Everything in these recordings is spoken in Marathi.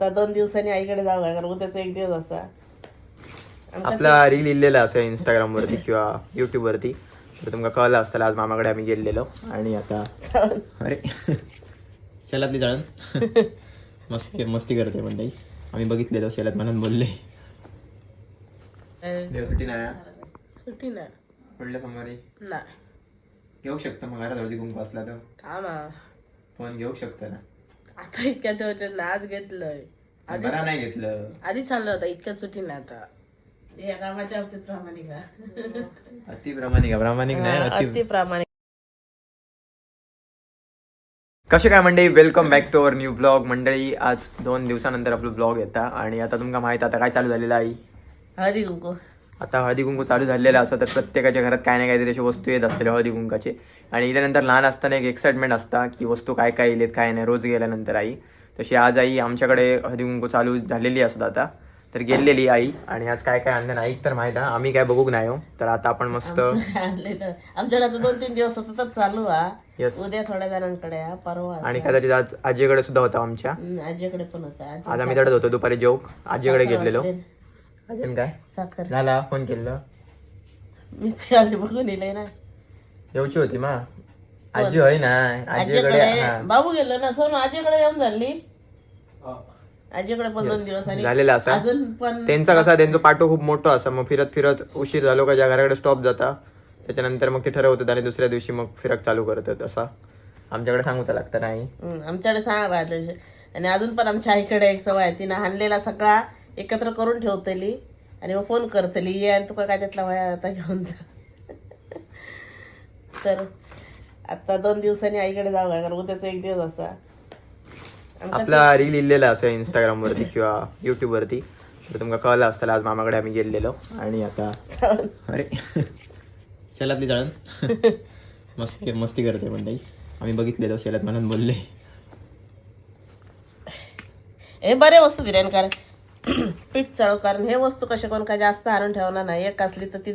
आता दोन दिवसांनी आईकडे जाऊ का? कारण उद्याचा एक दिवस असा. आपला रील इल्लेला असं इंस्टाग्राम वरती किंवा युट्यूब वरती. तर तुमका कळलं असतं आज मामाकडे आम्ही गेलेलो. आणि आता अरे. सेलातली जाळण. मस्ती मस्ती करते मंडळी आम्ही बघितलेलो सेलात म्हणून बोलले. सुट्टी नाही सुट्टी ना नाही. घेऊ शकतो मग हळदी कुंकू असला तर. कामा फोन घेऊ शकतो ना? आता इतक्या दिवसाच्या आज घेतलंय. आधी बरा नाही घेतलं. आधीच आणलं होतं इतक्यात सुट्टी नाही आता. या कामाच्या बाबतीत प्रामाणिक आहे. अति प्रामाणिक आहे. प्रामाणिक नाही हा, अति अति प्रामाणिक. कसे काय मंडळी? Welcome back to our new blog मंडळी आज दोन दिवसानंतर आपलं ब्लॉग येता आणि आता तुमका माहीत आता काय चालू झालेलं आहे हळदी कुंकू. आता हळदी कुंकू चालू झालेलं असं तर प्रत्येकाच्या घरात काय ना काहीतरी अशी वस्तू येत असतील हळदी कुंकाचे. आणि इल्यानंतर लहान असताना एक एक्साइटमेंट असता की वस्तू काय काय येलेत काय नाही रोज गेल्यानंतर आई. तशी आज आई आमच्याकडे हळदी कुंकू चालू झालेली असत आता. तर गेलेली आई आणि आज काय काय आणलं नाही तर माहीत आम्ही काय बघूक नाही हो. तर आता आपण मस्त आमच्याकडे आता दोन तीन दिवस सततच चालू. उद्या थोड्या जणांकडे परवा आणि कदाचित आज आजीकडे सुद्धा होता आमच्या. आजीकडे पण होता. आजी आम्ही तडत होतो दुपारी जोक आजीकडे गेलेलो. अजून काय? साखर. झाला फोन केलं. मीच आली बघून येईल ना. येऊची होती मा. आजी होय ना आजीकडे आजीकडे हा. बाबू गेलो ना सोनू आजीकडे येऊन झाली. आजीकडे पण दोन दिवस आणि झालेला असा? अजून पण त्यांचा कसा त्यांचा पाठो खूप मोठा असा. मग फिरत फिरत उशीर झालो का ज्या घराकडे स्टॉप जाता त्याच्यानंतर मग ते ठरवतात आणि दुसऱ्या दिवशी मग फिरक चालू करतात असा. आमच्याकडे सांगूचं लागतं नाही. हम्म, आमच्याकडे सांगा बाय आणि अजून पण आमच्या आईकडे एक सवय आहे. तिनं हाणलेला सगळा एकत्र करून ठेवतली आणि मग फोन करतली. ये आणि तुका काय त्यातला वया आता घेऊन जा. तर आता दोन दिवसांनी आईकडे जाऊ कारण उद्याचा एक दिवस असा. आपला रील इल्लेला असं इंस्टाग्राम वरती किंवा युट्यूब वरती. तर तुमका कळलं असतं आज मामाकडे आम्ही गेलेलो. आणि आता अरे सेलातली जाळण. मस्ती मस्ती करते मंडळी. आम्ही बघितलेलो सेलात म्हणून बोलले. हे बरे वस्तू दिले कारण पीठ चाळू कारण हे वस्तू कसे कोण काय जास्त आणून ठेवणार नाही. एक असली तर ती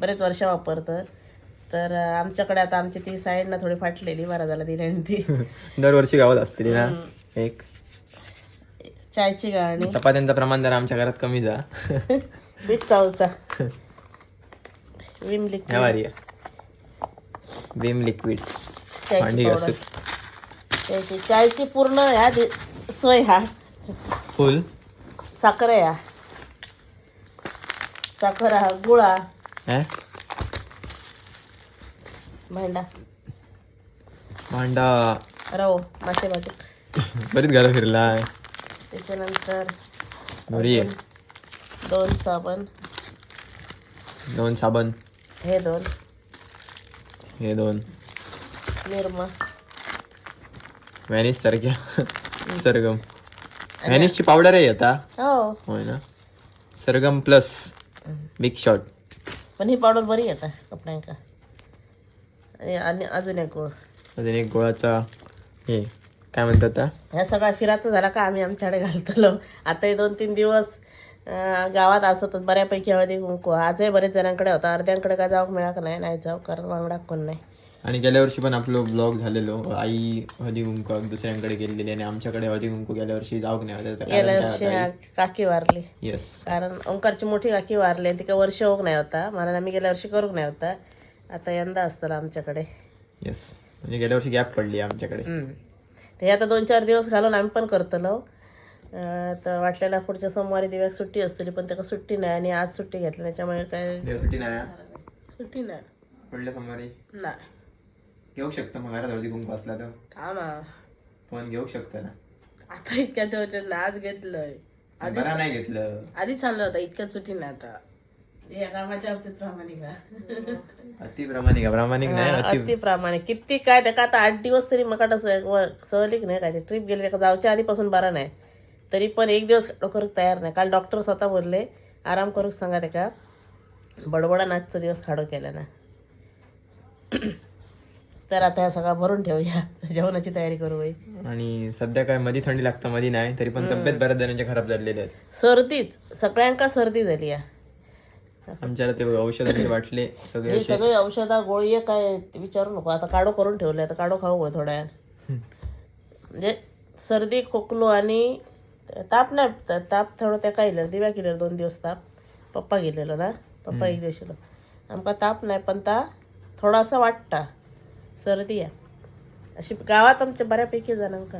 बरेच वर्ष वापरतं तर आमच्याकडे आता आमची ती साईड ना थोडी फाटलेली बरा झाला दिली आणि ती दरवर्षी गावात असतील ना? एक. चायची गाळणी चपात्यांचं प्रमाण जरा आमच्या घरात कमी जा. Bit चावचा. Vim liquid. Vim liquid. चायची भांडी पूर्ण ह्या दि- सोय हा. फुल. साखर हा. साखर हा गुळा. हा? भांडा. भांडा. रव मासे भाजी. बरीच घरं फिरलाय. त्याच्यानंतर बरी आहे दोन साबण. दोन साबण. हे दोन. हे दोन. निरमा. व्हॅनिश सारख्या सरगम. व्हॅनिशची पावडर आहे आता. हो. होय ना? सरगम प्लस बिग शॉट पण ही पावडर बरी येतात कपड्यांका. आणि आणि अजून एक गोळ. अजून एक गोळाचा हे काय म्हणतात? ह्या सगळा फिरायचं झाला का? आम्ही आमच्याकडे घालतलो. आता हे दोन तीन दिवस गावात असतच बऱ्यापैकी हळदी कुंकू. आजही बरेच जणांकडे होता. अर्ध्यांकडे काय जाऊक मिळाक नाही नाही जाऊ कारण वांगडा कोण नाही. आणि गेल्या वर्षी पण आपलं ब्लॉग झालेलो. आई हळदी कुंकू दुसऱ्यांकडे गेलेली आणि आमच्याकडे हळदी कुंकू गेल्या वर्षी जाऊक नाही होतं. गेल्या वर्षी काकी वारली. येस कारण ओंकारची मोठी काकी वारली आणि तिका वर्ष होक नाही होता. म्हणून आम्ही गेल्या वर्षी करूक नाही होता. आता यंदा असतं आमच्याकडे. येस म्हणजे गेल्या वर्षी गॅप पडली आमच्याकडे. हम्म. ते आता दोन चार दिवस घालून आम्ही पण करतलो अं, तर वाटलेला पुढच्या सोमवारी दिव्याक सुट्टी असतली पण त्याला सुट्टी नाही आणि आज सुट्टी घेतली त्याच्यामुळे काय सुट्टी नाही सुट्टी नाही. पडलं सोमवारी? नाही. घेऊ शकतो मग घरात हळदी कुंकू असला तर. कामा फोन घेऊ शकतो ना. आता इतक्या दिवसाच्या आज घेतलंय. बरा नाही घेतलं. आधीच आणलं होतं इतक्यात सुट्टी नाही आता. या कामाच्या बाबतीत प्रामाणिक आहे. अति प्रामाणिक आहे. प्रामाणिक नाही अति अति प्रामाणिक. किती काय त्याका आता आठ दिवस तरी मका सहलिक नाही काय ट्रिप गेली त्याका जाऊच्या आधीपासून बरा नाही. तरी पण एक दिवस करूक तयार नाही. काल डॉक्टर स्वतः बोलले आराम करूक सांगा त्याका बडबडा नाचचा दिवस खाडो केला ना तर आता ह्या सगळा भरून ठेवूया. जेवणाची तयारी करू बाई. आणि सध्या काय मध्ये थंडी लागतं मध्ये नाही तरी पण तब्येत बऱ्याच जणांच्या खराब झालेल्या आहेत. सर्दीच. सगळ्यांका सर्दी झाली आहे आमच्याला ते औषधांचे बाटले सगळे हे सगळे औषधा गोळी आहे काय ते विचारू नको. आता काढो करून ठेवले आता काढो खाऊ थोड्या वेळानं. म्हणजे सर्दी खोकलो आणि ताप नाही ता- ताप थोडं त्या काय दिव्या केलेलं दोन दिवस ताप. पप्पा गेलेलो ना पप्पा एक दिवस येलो आमका ताप नाही पण ता थोडासा वाटता. सर्दी आहे. अशी गावात आमच्या बऱ्यापैकी जणांका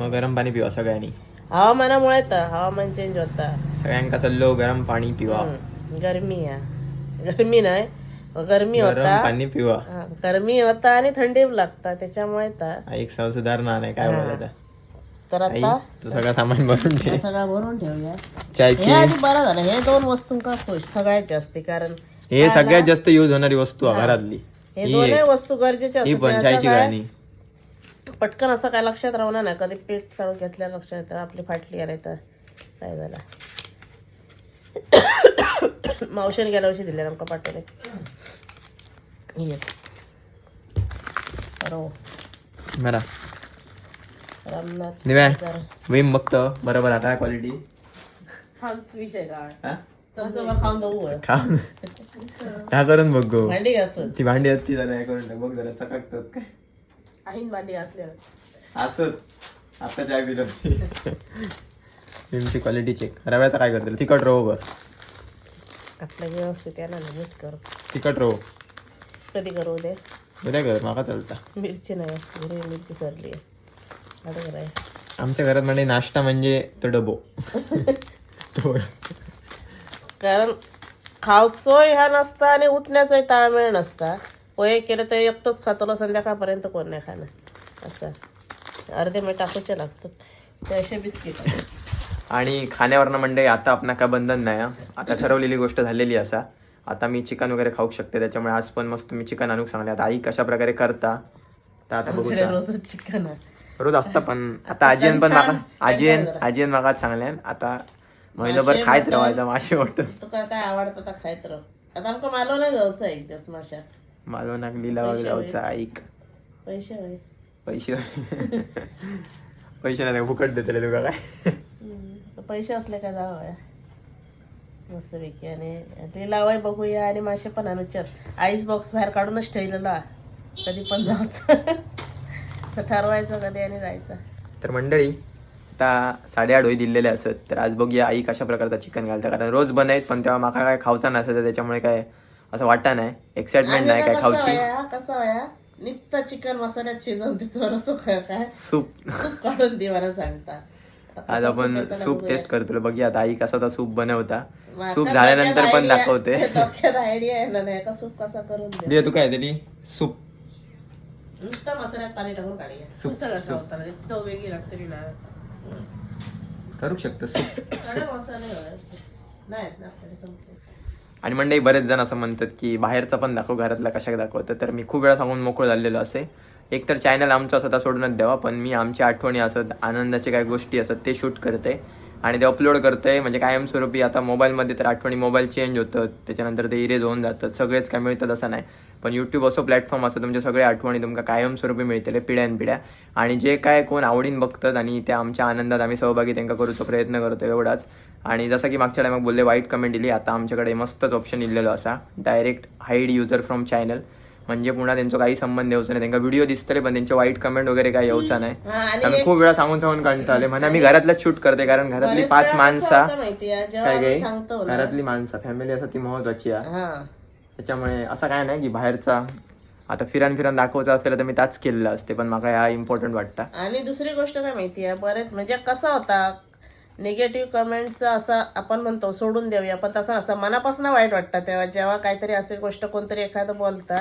मग गरम पाणी पिवा सगळ्यांनी. हवामानामुळे तर हवामान चेंज होता. सगळ्यांका सल्लो गरम पाणी पिवा. हम्म, गरमी आहे. गरमी नाही गरमी गरम होता. पाणी पिवा. हा, गरमी होता आणि थंडी लागता त्याच्यामुळे तर. एक सव सुधारणा नाही काय बोलायचं तर आता? तू सगळं सामान भरून ठे हे सगळं भरून ठेवूया. हे आधी बरं झालं. हे दोन वस्तू का खुश? सगळ्यात जास्त कारण हे सगळ्यात जास्त यूज होणारी वस्तू आहे घरातली. हे दोन्ही एक. वस्तू गरजेच्या असतात पटकन असं काय लक्षात राहणार नाही कधी पीठ चालू घेतल्या लक्षात येतं आपली फाटली आले तर. काय झालं? मावशीने गेल्या वर्षी दिले आमका पाठवले रामनाथ दिव्या. विम बघतो बरोबर आता क्वालिटी विषय काय हा? खाऊन करून बघ. गो भांडी ती भांडी असती जरा हे करून टाक. बघ जरा चकाकतात काय. आईन भांडी घासल्यावर असत. आता चाय पिलो विमची क्वालिटी चेक रव्याचा काय करतो तिखट रवो कर आपलं व्यवस्थित आहे ना करू. तिखट रवो. कधी करू दे उद्या कर माका चलता. मिरची नाही हिरवी मिरची सरली. आहे आता कराय. आमच्या घरात म्हणजे नाश्ता म्हणजे तो डबो. तो कारण खावचोय ह्या नसता आणि उठण्याचाही ताळमेळ नसता. पोहे केलं तर एकटंच खातलो संध्याकाळपर्यंत कोण नाही खाणं असं. अर्धे मी टाकूचे लागतात. ते असे बिस्किट. आणि खाण्यावरनं म्हणजे आता आपण काय बंधन नाही. आता ठरवलेली गोष्ट झालेली असा. आता मी चिकन वगैरे खाऊ शकते त्याच्यामुळे आज पण मस्त मी चिकन आणूक सांगले. आता आई कशा प्रकारे करता तर आता रोजच चिकन रोज असतं पण आता आजीन पण माका आजीन आजीन माका सांगल्यान आता महिनाभर खायत. राहायचा मासे वाटत तुका काय आवडतं खायत राह? आता आमका एक दिवस माशा. जाऊचा ऐक पैसे पैसे पैसे नाही फुकट देतले तुका काय. पैसे असले काय जावं मस्तपैकी. आणि लिलावाय बघूया आणि मासे पण आणू. चल आईस बॉक्स बाहेर काढूनच ठेवलेला. कधी पण जायचं ठरवायचं कधी आणि जायचं. तर मंडळी आता साडेआठ होई दिलेले असत. तर आज बघूया आई कशा प्रकारचा चिकन घालता. कारण रोज बनायत पण तेव्हा माका काय खाऊचा नसायचा त्याच्यामुळे काय असं वाटतं नाही. एक्साइटमेंट नाही काय वया कसं वया नुसतं चिकन मसाल्यात शिजवून तिचं रसो काय? सूप सूप काढून दे मला सांगता. आज आपण सूप. टेस्ट करतो बघूया आता आई कसा सूप बनवता. सूप झाल्यानंतर पण दाखवते. डोक्यात आयडिया आहे ना नाही. का सूप कसा करून दे दे तू काय दिली सूप. नुसतं मसाल्यात पाणी टाकून काढूया. Soup, soup. कसा होता रे? चव वेगळी लागते ना करू शकतो सूप. आणि मंडळी बरेच जण असं म्हणतात की बाहेरचा पण दाखव घरातला कशा दाखवतं? तर मी खूप वेळा सांगून मोकळं झालेलो असे. एक तर चॅनल आमचं असं सोडूनच द्यावा पण मी आमच्या आठवणी असत आनंदाच्या काही गोष्टी असत ते शूट करते. आणि ते अपलोड करते. म्हणजे कायमस्वरूपी आता मोबाईलमध्ये तर आठवणी मोबाईल चेंज होतं त्याच्यानंतर ते इरेज होऊन जातात. सगळेच काय मिळतात असं नाही. पण यूट्यूब असं प्लॅटफॉर्म असं तुमच्या सगळे आठवणी तुमका कायमस्वरूपी मिळतले पिढ्यान पिढ्या. आणि जे काय कोण आवडीन बघतात आणि त्या आमच्या आनंदात आम्ही सहभागी त्यांना करूचा प्रयत्न करतो एवढाच. आणि जसं की मागच्या टायमाक बोलले वाईट कमेंट दिली. आता आमच्याकडे मस्तच ऑप्शन इल्लेलो असा. Direct hide user from channel म्हणजे पुन्हा त्यांचा काही संबंध येऊचा नाही. त्यांना व्हिडिओ दिसतले पण त्यांचे वाईट कमेंट वगैरे काही येऊचा नाही. आम्ही खूप वेळा सांगून सांगून काढता आले. म्हणा मी घरातलंच शूट करते कारण घरातली पाच माणसा काय काय? घरातली माणसं फॅमिली असं ती महत्वाची आहे. त्याच्यामुळे असं काय नाही की बाहेरचा आता फिरान फिरान दाखवायचं असलेलं तर मी त्याच केलेलं असते पण मला हा इम्पॉर्टंट वाटतं. आणि दुसरी गोष्ट काय माहिती आहे बरेच म्हणजे कसा होता निगेटिव्ह कमेंटचं असं आपण म्हणतो सोडून देऊया पण तसं असं मनापासून वाईट वाटतं तेव्हा जेव्हा काहीतरी अशी गोष्ट कोणतरी एखादं बोलतं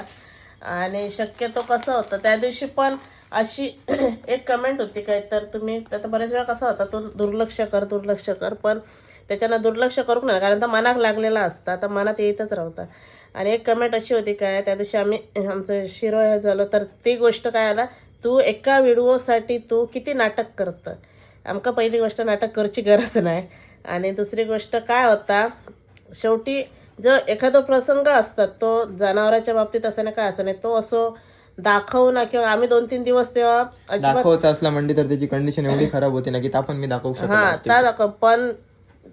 आणि शक्यतो कसं होतं त्या दिवशी पण अशी एक कमेंट होती काय तर तुम्ही तर बऱ्याच वेळा कसं होता तू दुर्लक्ष कर दुर्लक्ष कर पण त्याच्यानं दुर्लक्ष करू नका कारण तर मनाक लागलेला असता तर मनात येतच राहतं. आणि एक कमेंट अशी होती काय त्या दिवशी आम्ही आमचं शिरो हे झालो तर ती गोष्ट काय आला तू एका व्हिडिओसाठी तू किती नाटक करतं? आमका पहिली गोष्ट नाटक करची गरज नाही. आणि दुसरी गोष्ट काय होता शेवटी जो एखादा प्रसंग असतात तो जनावराच्या बाबतीत असं नाही काय असं नाही तो असो दाखवू ना किंवा आम्ही दोन तीन दिवस तेव्हा अजिबात दाखवायचं असला म्हणजे तर त्याची कंडिशन एवढी खराब होती ना की आपण मी दाखवू शकतो हा त्या दाखव पण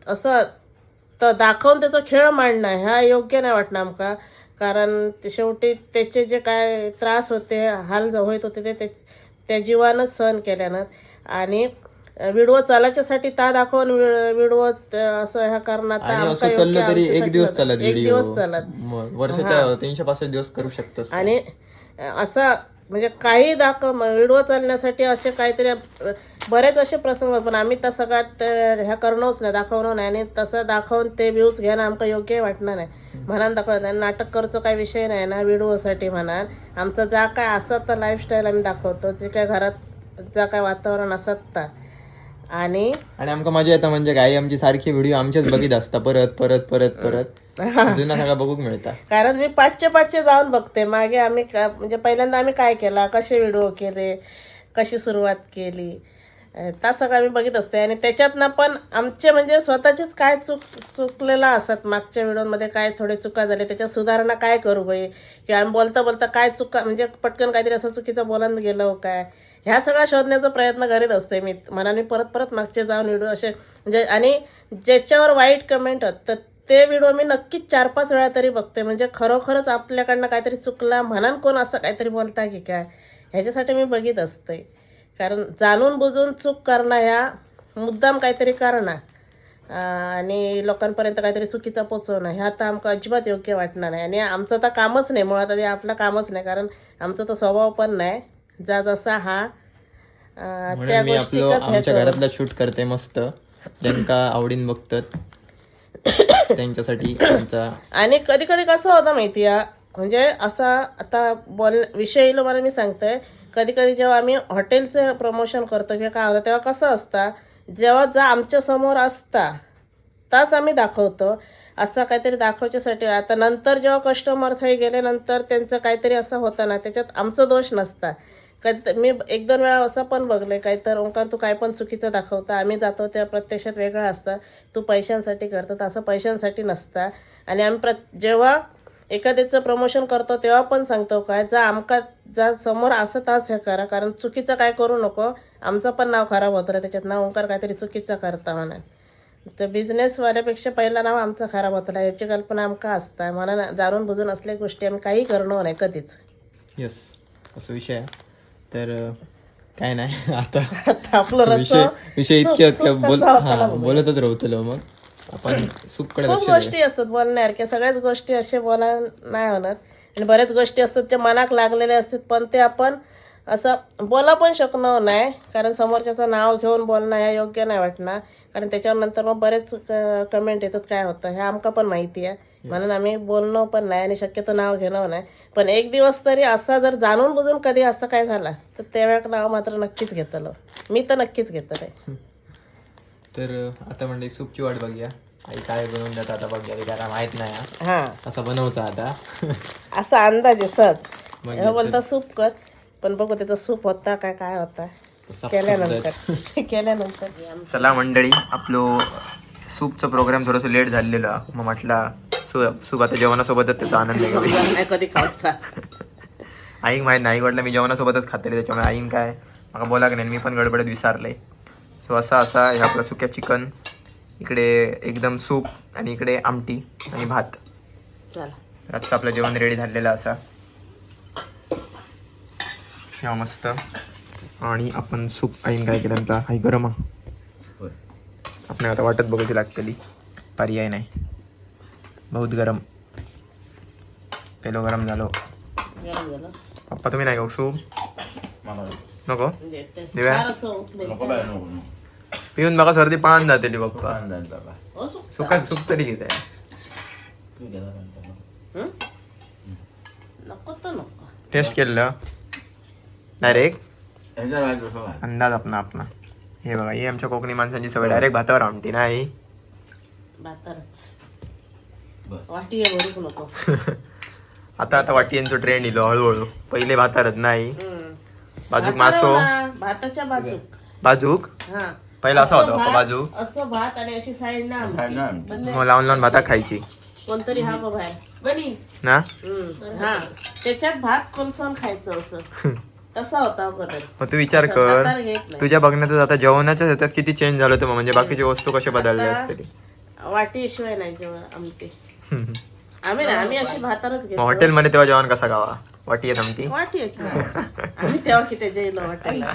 असं तर दाखवून त्याचा खेळ मांडणं ह्या योग्य नाही वाटणं आमका. कारण ते शेवटी त्याचे जे काय त्रास होते हाल जो होत होते ते ते- त्या जीवानंच सहन केल्यानं. आणि व्हिडिओ चालायच्यासाठी ता दाखवून व्हिडिओ असं ह्या योग्य चाललं तरी एक दिवस. चालत. एक दिवस चालत. वर्षाच्या तीनशे पासष्ट दिवस करू शकतोस आणि असं म्हणजे काही दाखव व्हिडिओ चालण्यासाठी असे काहीतरी बरेच असे प्रसंग पण आम्ही तसं ते- ह्या करणंच नाही दाखवणं नाही. आणि तसं दाखवून ते व्ह्यूज घेणं आमका योग्य वाटणार नाही. म्हणान दाखवत नाही. नाटक करतो काही विषय नाही ना व्हिडिओसाठी म्हणान. आमचं जा काय असत तर लाईफस्टाईल आम्ही दाखवतो. जे काय घरात जा काय वातावरण असत आणि? आणि आमका मजा येता म्हणजे काय आमची सारखी व्हिडिओ आमच्याच बघित असता परत परत परत परत. जुना सगळा बघूक मिळता. कारण मी पाठचे पाठचे जाऊन बघते. मागे आम्ही म्हणजे पहिल्यांदा आम्ही काय केला कसे व्हिडिओ केले कशी सुरुवात केली त्या सगळ्या मी बघित असते आणि त्याच्यातनं पण आमचे म्हणजे स्वतःचेच काय चूक चुकलेला असत मागच्या व्हिडिओमध्ये काय थोडे चुका झाले त्याच्यात सुधारणा काय करू होई किंवा आम्ही बोलता बोलता काय चुका म्हणजे पटकन काहीतरी असं चुकीचं बोलायला गेलो काय? ह्या सगळ्या शोधण्याचा प्रयत्न करीत असते मी. मनाने परत परत मागचे जाऊन व्हिडिओ असे म्हणजे आणि ज्याच्यावर वाईट कमेंट होत तर ते व्हिडिओ मी नक्कीच चार पाच वेळा तरी बघते म्हणजे खरोखरच आपल्याकडनं काहीतरी चुकला म्हणान कोण असं काहीतरी बोलता की काय? ह्याच्यासाठी मी बघित असते कारण जाणून बुजून चूक करणं ह्या मुद्दाम काहीतरी करणं. आणि लोकांपर्यंत काहीतरी चुकीचं पोचवणं ह्या तर आमका अजिबात योग्य वाटणार नाही. आणि आमचं तर कामच नाही मुळात आधी आपलं कामच नाही कारण आमचा तो स्वभाव पण नाही. जा जसा हा त्या गोष्टी आमच्या घरातला शूट करते मस्त. ज्यांका आवडीन बघतात त्यांच्यासाठी आणि कधी कधी कसं होतं माहिती आहे म्हणजे असा आता बोल विषय मला मी सांगते. कधी कधी जेव्हा आम्ही हॉटेलचं प्रमोशन करतो किंवा काय होतं तेव्हा कसं असतं जेव्हा जा आमच्यासमोर असता ताच आम्ही दाखवतो. असं काहीतरी दाखवच्यासाठी आता नंतर जेव्हा कस्टमर थंय गेले नंतर त्यांचं काहीतरी असं होतं ना त्याच्यात आमचं दोष नसता. कधी मी एक दोन वेळा असं पण बघले काही तर ओंकार तू काय पण चुकीचं दाखवता आम्ही जातो त्या प्रत्यक्षात वेगळं असतं. तू पैशांसाठी करतो तर असं पैशांसाठी नसता. आणि आम्ही प्र जेव्हा एखाद्याचं प्रमोशन करतो तेव्हा पण सांगतो काय जा आमका जा समोर असं तास हे करा कारण चुकीचं काय करू नको. आमचं पण नाव खराब होतं रे त्याच्यात नाव ओंकार काहीतरी चुकीचं करता म्हणा. तर बिझनेसवाल्यापेक्षा पहिला नाव आमचं खराब होतं याची कल्पना आमका असता म्हणून जाणून बुजून असल्या गोष्टी आम्ही काही करणं नाही कधीच. येस असं विषय आहे. तर काय नाही. आता आपलं विषय इतके होता बोलतच राहतलो मग. आपण सूपकडे खूप. गोष्टी असतात बोलण्यासारख्या सगळ्याच गोष्टी असे बोला नाही होणार. आणि बऱ्याच गोष्टी असतात ज्या मनाक लागलेल्या असतात पण ते आपण असं बोला पण शकणार नाही कारण समोरच्याचं नाव घेऊन बोलणं ह्या योग्य नाही वाटणार. कारण त्याच्यावर नंतर मग बरेच कमेंट येतात काय होतं हे आमका पण माहिती आहे. म्हणून आम्ही बोलणं पण नाही आणि शक्यतो नाव घेणं नाही. पण एक दिवस तरी असा जर जाणून बुजून कधी असं काय झाला तर त्यावेळेला नाव मात्र नक्कीच घेतलं. मी तर नक्कीच घेतलं आहे तर आता म्हणजे सूपची वाट बघूया. आई काय बनवून देतात आता बघूया त्याला माहीत नाही हा. हां. असं बनवचा आता. असा अंदाज आहे सर. मग हे बोलता सूप कर पण बघू त्याचा सूप होता काय काय होता. केल्यानंतर. केल्यानंतर. चला मंडळी आपलो सूपचा प्रोग्राम थोडंसं लेट झालेला. मग म्हटला सूप आता जेवणासोबतच त्याचा आनंद घ्यावा नाही कधी खाऊचा. आईक माहीत नाही वाटलं मी जेवणासोबतच खाते त्याच्यामुळे आईन काय मला बोला की नाही मी पण गडबडत विसरलंय सो असा असा हे आपलं सुक्या चिकन इकडे एकदम सूप आणि इकडे आमटी आणि भात. चला. आजचं आपलं जेवण रेडी झालेलं असा. हा मस्त. आणि आपण सूप आईन काय केलं आता? हाय गरम. हा आपण आता वाटत बघायची लागतली. पर्याय नाही. बहुत गरम. पेलो गरम झालो. पप्पा तुम्ही नाही खाऊ सूप? नको? देते. दिव्या? पिऊन बघा सर्दी पाळून जाते पप्पा हो, सुक. सुखात सुख तरी घेत. आहे हं? नको तर नको. टेस्ट केलं डायरेक्ट अंदाज आपला आपला हे बघा ही आमच्या कोकणी माणसांची सवय. डायरेक्ट भातावर आमटी नाही? भातारच वाटी आहे भरूक नको. आता आता वाटियांचं ट्रेंड इलो हळूहळू. पहिले भातारच नाही. हं. बाजूक मासो. ना, भाताच्या बाजूक. बाजूक? हा. पहिला असा होता भात- बाजू. असं भात आणि अशी साईड ना आमटी. मग लावून लावून भाता खायची. कोणतरी हा बाहेर बनी. ना? हम्म, हा. त्याच्यात भात कोलसून खायचं असं. तसा होता बदल मग तू विचार कर. तुझ्या बघण्यातच आता जेवणाच्या ह्याच्यात किती चेंज झालं होतं म्हणजे बाकीची वस्तू कशा बदलल्या असतील वाटी शिवाय नाही आमटी. आम्ही ना आम्ही अशी भातारच मग घेतो हॉटेलमध्ये तेव्हा जेवण कसा गावा? वाटी आहेत आमटी वाटी आहे की आम्ही तेव्हा किती वाटायला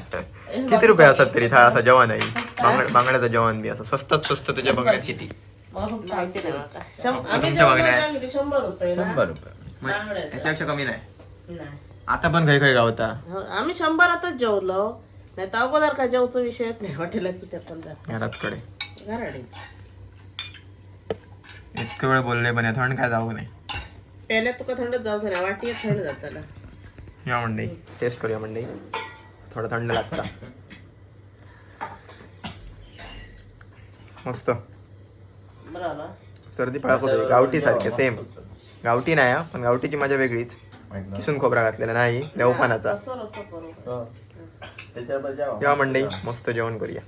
किती रुपये असतात तरी? था असा जेवण आहे. बांगड बांगड्याचं जेवण बी असं. स्वस्तात स्वस्त तुझ्या बघण्यात किती? माहिती नाही मला. शं- आम्ही तुमच्या जेवणाला बघण्यात? काय किती? शंभर रुपये ना? शंभर रुपये. मग बांगड्याचं. याच्यापेक्षा कमी नाही? नाही. आता पण काही काही गावता. हो, आम्ही शंभरातच जेवलो. नाही तर अगोदर का जेवचा विषय नाही. हॉटेलात किती पण जात. घरात कडे घराडी. इतकं वेळ बोलले पण या थंड काय जाऊ नाही पहिल्यात तुका थंड जाऊ ना वाटी थंड जाताना या मंडई टेस्ट करूया मंडई. थोडं थंड लागता. मस्त. बरोबर सर्दी पळा गावठी सारखे सेम गावठी नाही हा, पण गावठीची मजा वेगळीच. किसून खोबरा घातलेला नाही देवपानाचा. हो. या मंडई मस्त जेवण करूया.